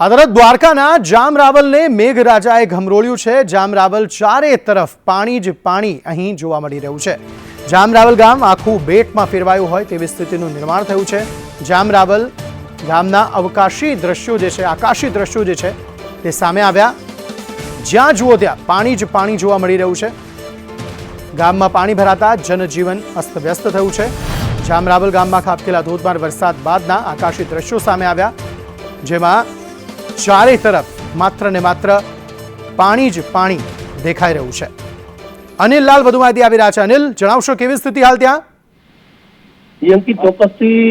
આ તરફ દ્વારકાના જામ રાવલને મેઘરાજાએ ઘમરોળ્યું છે. જામ રાવલ ચારે તરફ પાણી જ પાણી અહીં જોવા મળી રહ્યું છે. જામ રાવલ ગામ આખું બેટમાં ફેરવાયું હોય તેવી સ્થિતિનું નિર્માણ થયું છે. જામ રાવલ ગામના અવકાશી દ્રશ્યો જે છે, આકાશી દ્રશ્યો જે છે, તે સામે આવ્યા. જ્યાં જુઓ ત્યાં પાણી જ પાણી જોવા મળી રહ્યું છે. ગામમાં પાણી ભરાતા જનજીવન અસ્તવ્યસ્ત થયું છે. જામરાવલ ગામમાં ખાબકેલા ધોધમાર વરસાદ બાદના આકાશી દ્રશ્યો સામે આવ્યા, જેમાં ચારે તરફ માત્ર ને માત્ર પાણી જ પાણી દેખાઈ રહ્યું છે. અનિલ લાલ વધુ માહિતી આપી રહ્યા છે. અનિલ, જણાવશો કેવી સ્થિતિ હાલ ત્યાં? યંકી ચોક્કસથી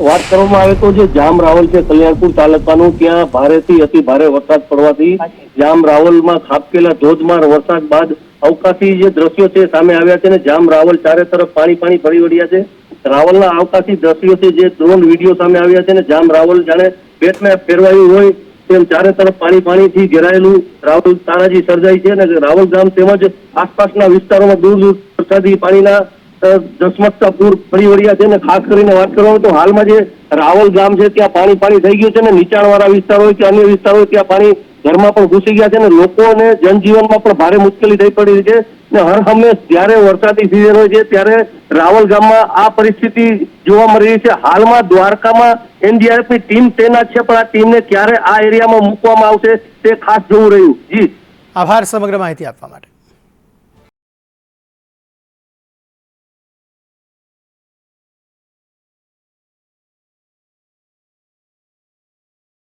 વાત કરવામાં આવે તો જે જામ રાવલ છે કલ્યાણપુર તાલુકાનું, ત્યાં ભારેથી અતિ ભારે વરસાદ પડવાથી જામ રાવલમાં ખાબકેલા ધોધમાર વરસાદ બાદ અવકાશી જે દ્રશ્યો છે સામે આવ્યા છે ને જામ રાવલ ચારે તરફ પાણી પાણી ભરી વળ્યા છે. રાવલના અવકાશી દ્રશ્યો છે જે ડ્રોન વીડિયો સામે આવ્યા છે ને જામ રાવલ જાણે પેટમાં ફેરવાયું હોય તેમ ચારે તરફ પાણી પાણીથી ઘેરાયેલું રાવલ તારાજી સર્જાય છે અને રાવલ ગામ તેમજ આસપાસના વિસ્તારોમાં દૂર દૂર વરસાદી પાણીના ધસમસતા પૂર ફરી વળ્યા છે અને ખાસ કરીને વાત કરવામાં તો હાલમાં જે રાવલ ગામ છે ત્યાં પાણી પાણી થઈ ગયું છે ને નીચાણવાળા વિસ્તાર હોય કે અન્ય વિસ્તાર હોય, ત્યાં પાણી ઘરમાં પણ ઘૂસી ગયા છે અને લોકોને જનજીવનમાં પણ ભારે મુશ્કેલી થઈ પડી છે. ને હર હંમેશ જ્યારે વરસાદી સિઝન હોય છે, ત્યારે રાવલ ગામમાં આ પરિસ્થિતિ જોવા મળી રહી છે. હાલમાં દ્વારકામાં એનડીઆરએફની ટીમ તૈનાત છે, પણ આ ટીમને ક્યારે આ એરિયામાં મૂકવામાં આવશે તે ખાસ જોવું રહ્યું. જી. આભાર, સમગ્ર માહિતી આપવા માટે.